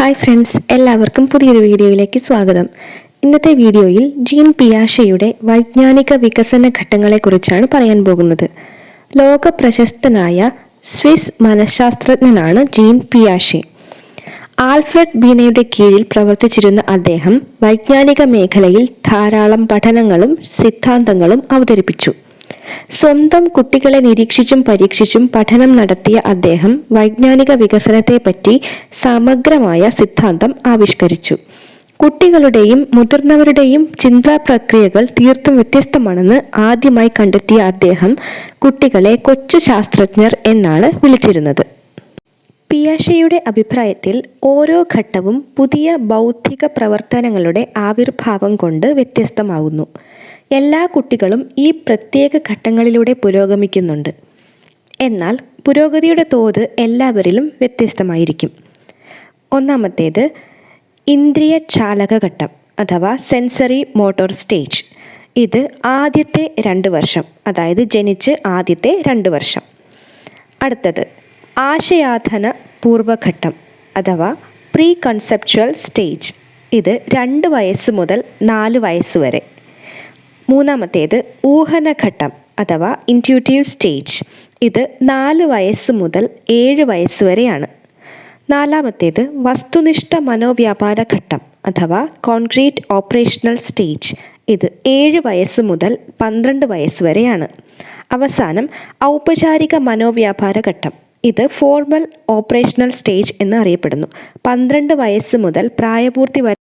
Hi friends എല്ലാവർക്കും പുതിയൊരു വീഡിയോയിലേക്ക് സ്വാഗതം. ഇന്നത്തെ വീഡിയോയിൽ ജീൻ പിയാഷയുടെ വൈജ്ഞാനിക വികസന ഘട്ടങ്ങളെക്കുറിച്ചാണ് പറയാൻ പോകുന്നത്. ലോക പ്രശസ്തനായ സ്വിസ് മനഃശാസ്ത്രജ്ഞനാണ് ജീൻ പിയാഷെ. ആൽഫ്രഡ് ബീനയുടെ കീഴിൽ പ്രവർത്തിച്ചിരുന്ന അദ്ദേഹം വൈജ്ഞാനിക മേഖലയിൽ ധാരാളം പഠനങ്ങളും സിദ്ധാന്തങ്ങളും അവതരിപ്പിച്ചു. സ്വന്തം കുട്ടികളെ നിരീക്ഷിച്ചും പരീക്ഷിച്ചും പഠനം നടത്തിയ അദ്ദേഹം വൈജ്ഞാനിക വികസനത്തെപ്പറ്റി സമഗ്രമായ സിദ്ധാന്തം ആവിഷ്കരിച്ചു. കുട്ടികളുടെയും മുതിർന്നവരുടെയും ചിന്താ പ്രക്രിയകൾ തീർത്തും വ്യത്യസ്തമാണെന്ന് ആദ്യമായി കണ്ടെത്തിയ അദ്ദേഹം കുട്ടികളെ കൊച്ചു ശാസ്ത്രജ്ഞർ എന്നാണ് വിളിച്ചിരുന്നത്. പിയാഷയുടെ അഭിപ്രായത്തിൽ ഓരോ ഘട്ടവും പുതിയ ബൗദ്ധിക പ്രവർത്തനങ്ങളുടെ ആവിർഭാവം കൊണ്ട് വ്യത്യസ്തമാകുന്നു എല്ലാ കുട്ടികളും ഈ പ്രത്യേക ഘട്ടങ്ങളിലൂടെ പുരോഗമിക്കുന്നുണ്ട്. എന്നാൽ പുരോഗതിയുടെ തോത് എല്ലാവരിലും വ്യത്യസ്തമായിരിക്കും. ഒന്നാമത്തേത് ഇന്ദ്രിയ ചാലക ഘട്ടം അഥവാ സെൻസറി മോട്ടോർ സ്റ്റേജ്. ഇത് ആദ്യത്തെ രണ്ട് വർഷം അതായത് ജനിച്ച് ആദ്യത്തെ രണ്ട് വർഷം. അടുത്തത് ആശയാധന പൂർവഘട്ടം അഥവാ പ്രീ കൺസെപ്ച്വൽ സ്റ്റേജ്. ഇത് രണ്ട് വയസ്സ് മുതൽ നാല് വയസ്സ് വരെ. മൂന്നാമത്തേത് ഊഹനഘട്ടം അഥവാ ഇന്റ്യൂട്ടീവ് സ്റ്റേജ് ഇത് നാല് വയസ്സ് മുതൽ ഏഴ് വയസ്സ് വരെയാണ്. നാലാമത്തേത് വസ്തുനിഷ്ഠ മനോവ്യാപാര ഘട്ടം അഥവാ കോൺക്രീറ്റ് ഓപ്പറേഷണൽ സ്റ്റേജ് ഇത് ഏഴ് വയസ്സ് മുതൽ പന്ത്രണ്ട് വയസ്സ് വരെയാണ്. അവസാനം ഔപചാരിക മനോവ്യാപാര ഘട്ടം ഇത് ഫോർമൽ ഓപ്പറേഷണൽ സ്റ്റേജ് എന്ന് അറിയപ്പെടുന്നു. പന്ത്രണ്ട് വയസ്സ് മുതൽ പ്രായപൂർത്തി വരെ